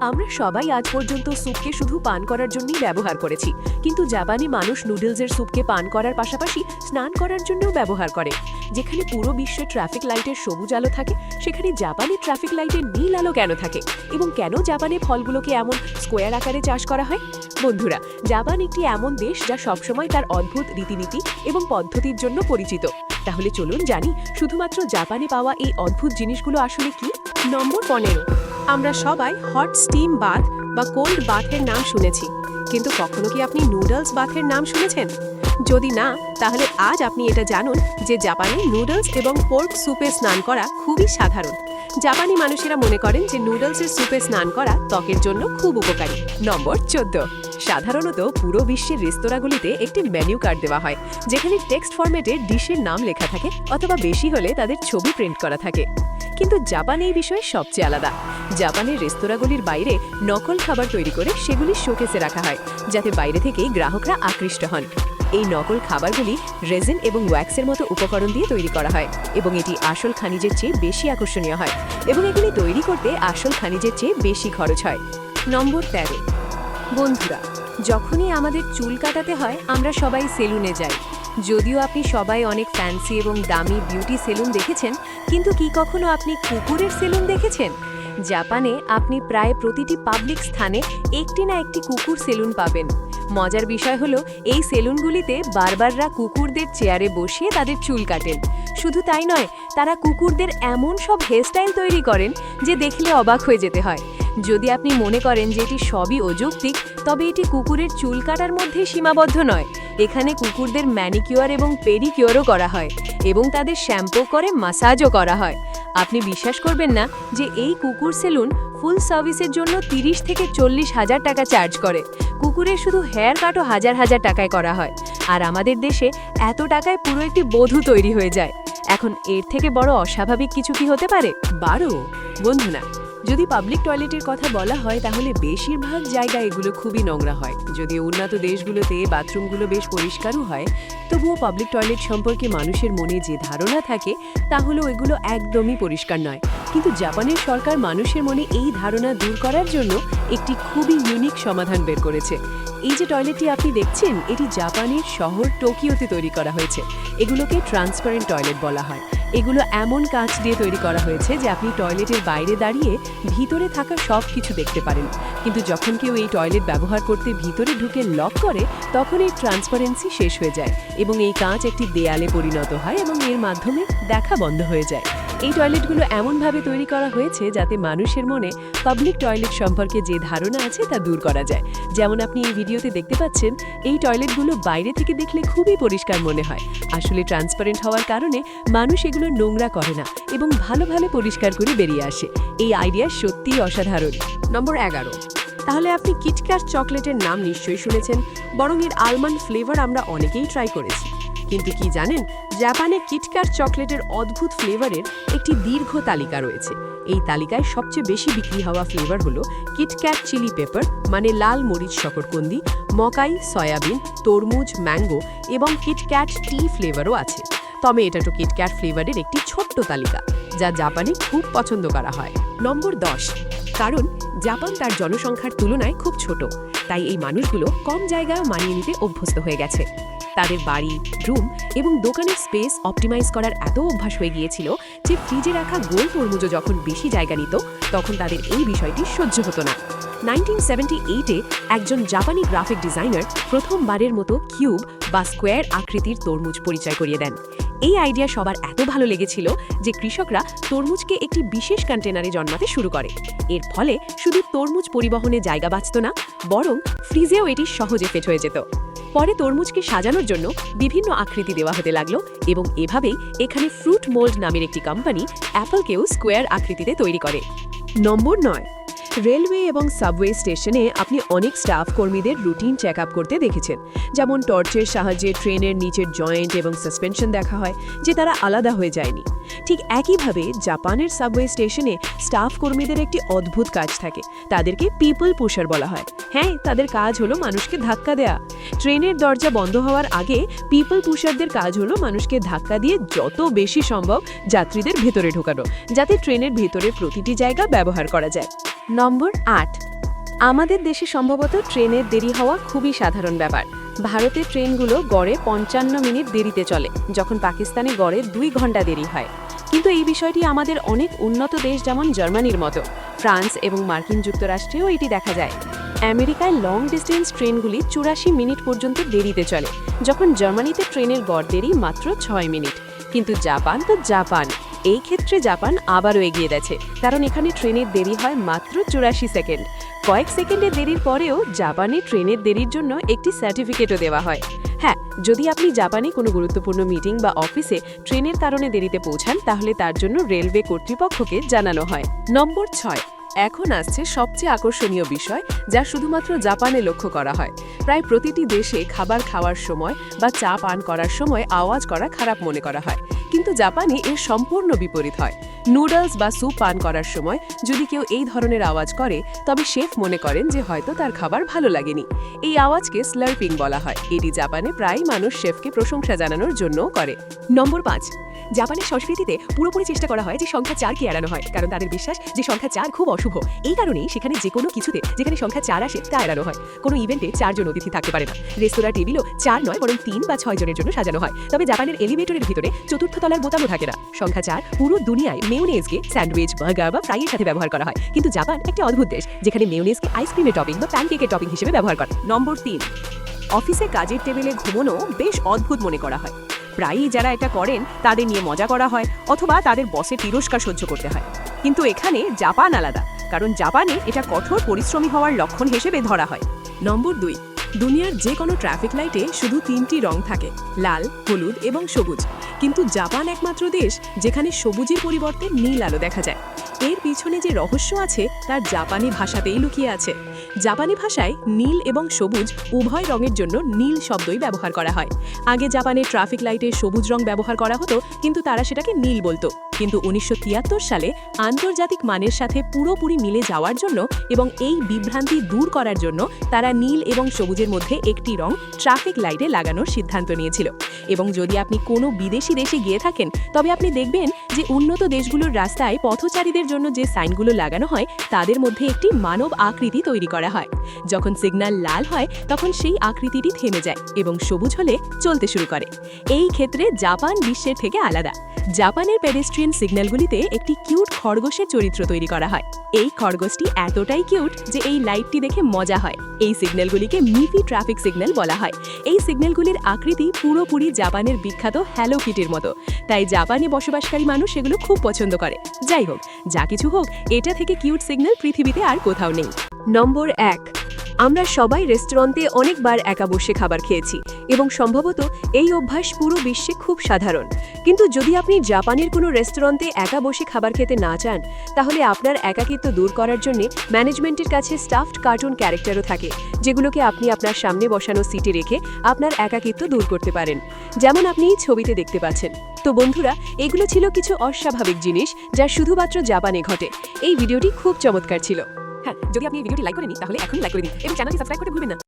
আমরা সবাই আজ পর্যন্ত স্যুপকে শুধু পান করার জন্যই ব্যবহার করেছি। কিন্তু জাপানি মানুষ নুডলসের স্যুপকে পান করার পাশাপাশি স্নান করার জন্যও ব্যবহার করে। যেখানে পুরো বিশ্বে ট্রাফিক লাইটের সবুজ আলো থাকে, সেখানে জাপানি ট্রাফিক লাইটের নীল আলো কেন থাকে? এবং কেন জাপানে ফলগুলোকে এমন স্কোয়ার আকারে চাষ করা হয়? বন্ধুরা, জাপান একটি এমন দেশ যা সবসময় তার অদ্ভুত রীতিনীতি এবং পদ্ধতির জন্য পরিচিত। তাহলে চলুন জানি, শুধুমাত্র জাপানে পাওয়া এই অদ্ভুত জিনিসগুলো আসলে কি? নম্বর পনেরো। আমরা সবাই হট স্টিম বাথ বা কোল্ড বাথের নাম শুনেছি। কিন্তু কখনো কি আপনি নুডলস বাথের নাম শুনেছেন? যদি না, তাহলে আজ আপনি এটা জানুন যে জাপানে নুডলস এবং পোর্ক স্যুপে স্নান করা খুবই সাধারণ। জাপানি মানুষেরা মনে করেন যে নুডলসের স্যুপে স্নান করা ত্বকের জন্য খুব উপকারী। নম্বর চোদ্দ। সাধারণত পুরো বিশ্বের রেস্তোরাঁগুলিতে একটি মেনু কার্ড দেওয়া হয়, যেখানে টেক্সট ফরম্যাটে ডিশের নাম লেখা থাকে অথবা বেশি হলে তাদের ছবি প্রিন্ট করা থাকে। কিন্তু জাপান এই বিষয়ে সবচেয়ে আলাদা। জাপানের রেস্তোরাঁগুলির বাইরে নকল খাবার তৈরি করে সেগুলি শোকেসে রাখা হয়, যাতে বাইরে থেকেই গ্রাহকরা আকৃষ্ট হন। এই নকল খাবারগুলি রেজিন এবং ওয়্যাক্সের মতো উপকরণ দিয়ে তৈরি করা হয় এবং এটি আসল খানিজের চেয়ে বেশি আকর্ষণীয় হয় এবং এগুলি তৈরি করতে আসল খানিজের চেয়ে বেশি খরচ হয়। নম্বর তেরো। বন্ধুরা, যখনই আমাদের চুল কাটাতে হয়, আমরা সবাই সেলুনে যাই। যদিও আপনি সবাই অনেক ফ্যান্সি এবং দামি বিউটি সেলুন দেখেছেন, কিন্তু কি কখনো আপনি কুকুরের সেলুন দেখেছেন? জাপানে আপনি প্রায় প্রতিটি পাবলিক স্থানে একটি না একটি কুকুর সেলুন পাবেন। মজার বিষয় হলো, এই সেলুনগুলিতে বারবাররা কুকুরদের চেয়ারে বসিয়ে তাদের চুল কাটেন। শুধু তাই নয়, তারা কুকুরদের এমন সব হেয়ারস্টাইল তৈরি করেন যে দেখলে অবাক হয়ে যেতে হয়। যদি আপনি মনে করেন যে এটি সবই অযৌক্তিক, তবে এটি কুকুরের চুল কাটার মধ্যে সীমাবদ্ধ নয়। এখানে কুকুরদের ম্যানিকিওর এবং পেডিকিউরও করা হয় এবং তাদের শ্যাম্পু করে মাসাজও করা হয়। আপনি বিশ্বাস করবেন না যে এই কুকুর সেলুন ফুল সার্ভিসের জন্য তিরিশ থেকে চল্লিশ হাজার টাকা চার্জ করে। কুকুরের শুধু হেয়ার কাটও হাজার হাজার টাকায় করা হয়। আর আমাদের দেশে এত টাকায় পুরো একটি বধূ তৈরি হয়ে যায়। এখন এর থেকে বড় অস্বাভাবিক কিছু কি হতে পারে? বারো। বন্ধু না যদি পাবলিক টয়লেটের কথা বলা হয়, তাহলে বেশিরভাগ জায়গা এগুলো খুবই নোংরা হয়। যদি উন্নত দেশগুলোতে বাথরুমগুলো বেশ পরিষ্কারও হয়, তবুও পাবলিক টয়লেট সম্পর্কে মানুষের মনে যে ধারণা থাকে, তা হলো এগুলো একদমই পরিষ্কার নয়। কিন্তু জাপানের সরকার মানুষের মনে এই ধারণা দূর করার জন্য একটি খুবই ইউনিক সমাধান বের করেছে। এই যে টয়লেটটি আপনি দেখছেন, এটি জাপানের শহর টোকিওতে তৈরি করা হয়েছে। এগুলোকে ট্রান্সপারেন্ট টয়লেট বলা হয়। এগুলো এমন কাঁচ দিয়ে তৈরি করা হয়েছে যে আপনি টয়লেটের বাইরে দাঁড়িয়ে ভিতরে থাকা সব কিছু দেখতে পারেন। কিন্তু যখন কেউ এই টয়লেট ব্যবহার করতে ভিতরে ঢুকে লক করে, তখন এই ট্রান্সপারেন্সি শেষ হয়ে যায় এবং এই কাঁচ একটি দেয়ালে পরিণত হয় এবং এর মাধ্যমে দেখা বন্ধ হয়ে যায়। এই টয়লেটগুলো এমনভাবে তৈরি করা হয়েছে যাতে মানুষের মনে পাবলিক টয়লেট সম্পর্কে যে ধারণা আছে তা দূর করা যায়। যেমন আপনি এই ভিডিওতে দেখতে পাচ্ছেন, এই টয়লেটগুলো বাইরে থেকে দেখলে খুবই পরিষ্কার মনে হয়। আসলে ট্রান্সপারেন্ট হওয়ার কারণে মানুষ এগুলো নোংরা করে না এবং ভালো ভালো পরিষ্কার করে বেরিয়ে আসে। এই আইডিয়া সত্যিই অসাধারণ। নম্বর এগারো। তাহলে আপনি কিটক্যাট চকলেটের নাম নিশ্চয়ই শুনেছেন, বরং এর আলমন্ড ফ্লেভার আমরা অনেকেই ট্রাই করেছি। কিন্তু কি জানেন জাপানে কিটকার চকলেটের অদ্ভুত ফ্লেভারের একটি দীর্ঘ তালিকা রয়েছে। এই তালিকায় সবচেয়ে বেশি বিক্রি হওয়া ফ্লেভার হলো কিটক্যাট চিলি পেপার মানে লাল মরিচ শকরকন্দি, মকাই, সয়াবিন, তরমুজ, ম্যাঙ্গো এবং কিটক্যাট টি ফ্লেভারও আছে। তবে এটা তো কিটক্যাট ফ্লেভারের একটি ছোট্ট তালিকা, যা জাপানে খুব পছন্দ করা হয়। নম্বর দশ, কারণ জাপান তার জনসংখ্যার তুলনায় খুব ছোট, তাই এই মানুষগুলো কম জায়গা মানিয়ে নিতে অভ্যস্ত হয়ে গেছে। তাদের বাড়ি রুম এবং দোকানের স্পেস অপটিমাইজ করার এত অভ্যাস হয়ে গিয়েছিল যে ফ্রিজে রাখা গোল তরমুজও যখন বেশি জায়গা নিত, তখন তাদের এই বিষয়টি সহ্য হতো না। নাইনটিন সেভেন্টি এইটে একজন জাপানি গ্রাফিক ডিজাইনার প্রথমবারের মতো কিউব বা স্কোয়ার আকৃতির তরমুজ পরিচয় করিয়ে দেন। এই আইডিয়া সবার এত ভালো লেগেছিল যে কৃষকরা তরমুজকে একটি বিশেষ কন্টেনারে জন্মাতে শুরু করে। এর ফলে শুধু তরমুজ পরিবহনে জায়গা বাঁচত না, বরং ফ্রিজেও এটি সহজে ফেট হয়ে যেত। পরে তরমুজকে সাজানোর জন্য বিভিন্ন আকৃতি দেওয়া হতে লাগল এবং এভাবেই এখানে ফ্রুট মোল্ড নামের একটি কোম্পানি অ্যাপলকেও স্কোয়ার আকৃতিতে তৈরি করে। নম্বর নয়, রেলওয়ে এবং সাবওয়ে স্টেশনে আপনি অনেক স্টাফ কর্মীদের রুটিন চেক আপ করতে দেখেছেন। যেমন টর্চের সাহায্যে ট্রেনের নিচের জয়েন্ট এবং সাসপেনশন দেখা হয়, যে তারা আলাদা হয়ে যায়নি। ঠিক একইভাবে জাপানের সাবওয়ে স্টেশনে স্টাফ কর্মীদের একটি অদ্ভুত কাজ থাকে। তাদেরকে পিপল পুশার বলা হয়। হ্যাঁ তাদের কাজ হলো মানুষকে ধাক্কা দেয়া। ট্রেনের দরজা বন্ধ হওয়ার আগে পিপল পুশারদের কাজ হলো মানুষকে ধাক্কা দিয়ে যত বেশি সম্ভব যাত্রীদের ভেতরে ঢোকানো, যাতে ট্রেনের ভেতরে প্রতিটি জায়গা ব্যবহার করা যায়। নম্বর আট, আমাদের দেশে সম্ভবত ট্রেনের দেরি হওয়া খুবই সাধারণ ব্যাপার। ভারতে ট্রেনগুলো গড়ে পঞ্চান্ন মিনিট দেরিতে চলে, যখন পাকিস্তানে গড়ে দুই ঘণ্টা দেরি হয়। কিন্তু এই বিষয়টি আমাদের অনেক উন্নত দেশ যেমন জার্মানির মতো, ফ্রান্স এবং মার্কিন যুক্তরাষ্ট্রেও এটি দেখা যায়। আমেরিকায় লং ডিস্টেন্স ট্রেনগুলি চুরাশি মিনিট পর্যন্ত দেরিতে চলে, যখন জার্মানিতে ট্রেনের গড় দেরি মাত্র ছয় মিনিট। কিন্তু জাপান তো জাপান। এই ক্ষেত্রে জাপান আবারও এগিয়ে গেছে, কারণ এখানে ট্রেনের দেরি হয় মাত্র চুরাশি সেকেন্ড। কয়েক সেকেন্ডের দেরির পরেও জাপানে ট্রেনের দেরির জন্য একটি সার্টিফিকেটও দেওয়া হয়। হ্যাঁ যদি আপনি জাপানে কোনো গুরুত্বপূর্ণ মিটিং বা অফিসে ট্রেনের কারণে দেরিতে পৌঁছান, তাহলে তার জন্য রেলওয়ে কর্তৃপক্ষকে জানানো হয়। নম্বর ছয় এখন আসছে সবচেয়ে আকর্ষণীয় বিষয়, যা শুধুমাত্র জাপানে লক্ষ্য করা হয়। প্রায় প্রতিটি দেশে খাবার খাওয়ার সময় বা চা পান করার সময় আওয়াজ করা খারাপ মনে করা হয়। কিন্তু জাপানে এর সম্পূর্ণ বিপরীত হয়। নুডলস বা স্যুপ পান করার সময় যদি কেউ এই ধরনের আওয়াজ করে, তবে শেফ মনে করেন যে হয়তো তার খাবার ভালো লাগেনি। এই আওয়াজকে স্লার্পিং বলা হয়। এটি জাপানে প্রায় মানুষ শেফকে প্রশংসা জানানোর জন্যও করে। নম্বর পাঁচ জাপানের সংস্কৃতিতে পুরোপুরি চেষ্টা করা হয় যে সংখ্যা চারকে এড়ানো হয়, কারণ তাদের বিশ্বাস যে সংখ্যা চার খুব অশুভ। এই কারণেই সেখানে যে কোনো কিছুতে যেখানে সংখ্যা চার আসে, তা এড়ানো হয়। কোনো ইভেন্টে চারজন অতিথি থাকতে পারে না। রেস্তোরাঁ, টেবিলও চার নয়, বরং তিন বা ছয় জনের জন্য সাজানো হয়। তবে জাপানের এলিভেটরের ভিতরে চতুর্থ তলার বোতামও থাকে না। সংখ্যা চার পুরো দুনিয়ায় মেয়নেজকে স্যান্ডউইচ, বার্গার বা ফ্রাইয়ের সাথে ব্যবহার করা হয়। কিন্তু জাপান একটি অদ্ভুত দেশ, যেখানে মেয়নেজকে আইসক্রিমের টপিং বা প্যানকেকের টপিং হিসেবে ব্যবহার করে নম্বর তিন, অফিসে কাজের টেবিলে ঘুমোনো বেশ অদ্ভুত মনে করা হয়। প্রায়ই যারা এটা করেন, তাদের নিয়ে মজা করা হয় অথবা তাদের বসে তিরস্কার সহ্য করতে হয়। কিন্তু এখানে জাপান আলাদা, কারণ জাপানে এটা কঠোর পরিশ্রমী হওয়ার লক্ষণ হিসেবে ধরা হয়। নম্বর দুই, দুনিয়ার যে কোনো ট্রাফিক লাইটে শুধু তিনটি রং থাকে, লাল, হলুদ এবং সবুজ। কিন্তু জাপান একমাত্র দেশ যেখানে সবুজের পরিবর্তে নীল আলো দেখা যায়। এর পিছনে যে রহস্য আছে, তার জাপানি ভাষাতেই লুকিয়ে আছে। জাপানি ভাষায় নীল এবং সবুজ উভয় রঙের জন্য নীল শব্দই ব্যবহার করা হয়। আগে জাপানে ট্রাফিক লাইটে সবুজ রং ব্যবহার করা হতো, কিন্তু তারা সেটাকে নীল বলতো। কিন্তু উনিশশো তিয়াত্তর সালে আন্তর্জাতিক মানের সাথে পুরোপুরি মিলে যাওয়ার জন্য এবং এই বিভ্রান্তি দূর করার জন্য তারা নীল এবং সবুজের মধ্যে একটি রং ট্রাফিক লাইটে লাগানোর সিদ্ধান্ত নিয়েছিল। এবং যদি আপনি কোনো বিদেশি দেশে গিয়ে থাকেন, তবে আপনি দেখবেন যে উন্নত দেশগুলোর রাস্তায় পথচারীদের জন্য যে সাইনগুলো লাগানো হয়, তাদের মধ্যে একটি মানব আকৃতি তৈরি করা হয়। যখন সিগন্যাল লাল হয়, তখন সেই আকৃতিটি থেমে যায় এবং সবুজ হলে চলতে শুরু করে। এই ক্ষেত্রে জাপান বিশ্বের থেকে আলাদা। জাপানের পেডেস্ট্রিয়ান সিগন্যালগুলিতে একটি কিউট খরগোশের চরিত্র তৈরি করা হয়। এই খরগোশটি এতটাই কিউট যে এই লাইটটি দেখে মজা হয়। এই সিগন্যালগুলিকে মিফি ট্রাফিক সিগন্যাল বলা হয়। এই সিগন্যালগুলির আকৃতি পুরোপুরি জাপানের বিখ্যাত হ্যালো কিটির মতো। তাই জাপানে বসবাসকারী মানুষ সেগুলো খুব পছন্দ করে। যাই হোক, যা কিছু হোক, এটা থেকে কিউট সিগন্যাল পৃথিবীতে আর কোথাও নেই। নম্বর এক, আমরা সবাই রেস্টুরেন্টে অনেকবার একা বসে খাবার খেয়েছি। এবং সম্ভবত এই অভ্যাস পুরো বিশ্বে খুব সাধারণ। কিন্তু যদি আপনি জাপানের কোনো রেস্টুরেন্টে একা বসে খাবার খেতে না চান, তাহলে আপনার একাকিত্ব দূর করার জন্য ম্যানেজমেন্টের কাছে স্টাফড কার্টুন ক্যারেক্টারও থাকে, যেগুলোকে আপনি আপনার সামনে বসানো সিটে রেখে আপনার একাকিত্ব দূর করতে পারেন। যেমন আপনি ছবিতে দেখতে পাচ্ছেন। তো বন্ধুরা, এগুলো ছিল কিছু অস্বাভাবিক জিনিস যা শুধুমাত্র জাপানে ঘটে। এই ভিডিওটি খুব চমৎকার ছিল। হ্যাঁ যদি আপনি ভিডিওটি লাইক করেনি তাহলে এখনই লাইক করে দিন এবং চ্যানেলটি সাবস্ক্রাইব করতে ভুলবেন না।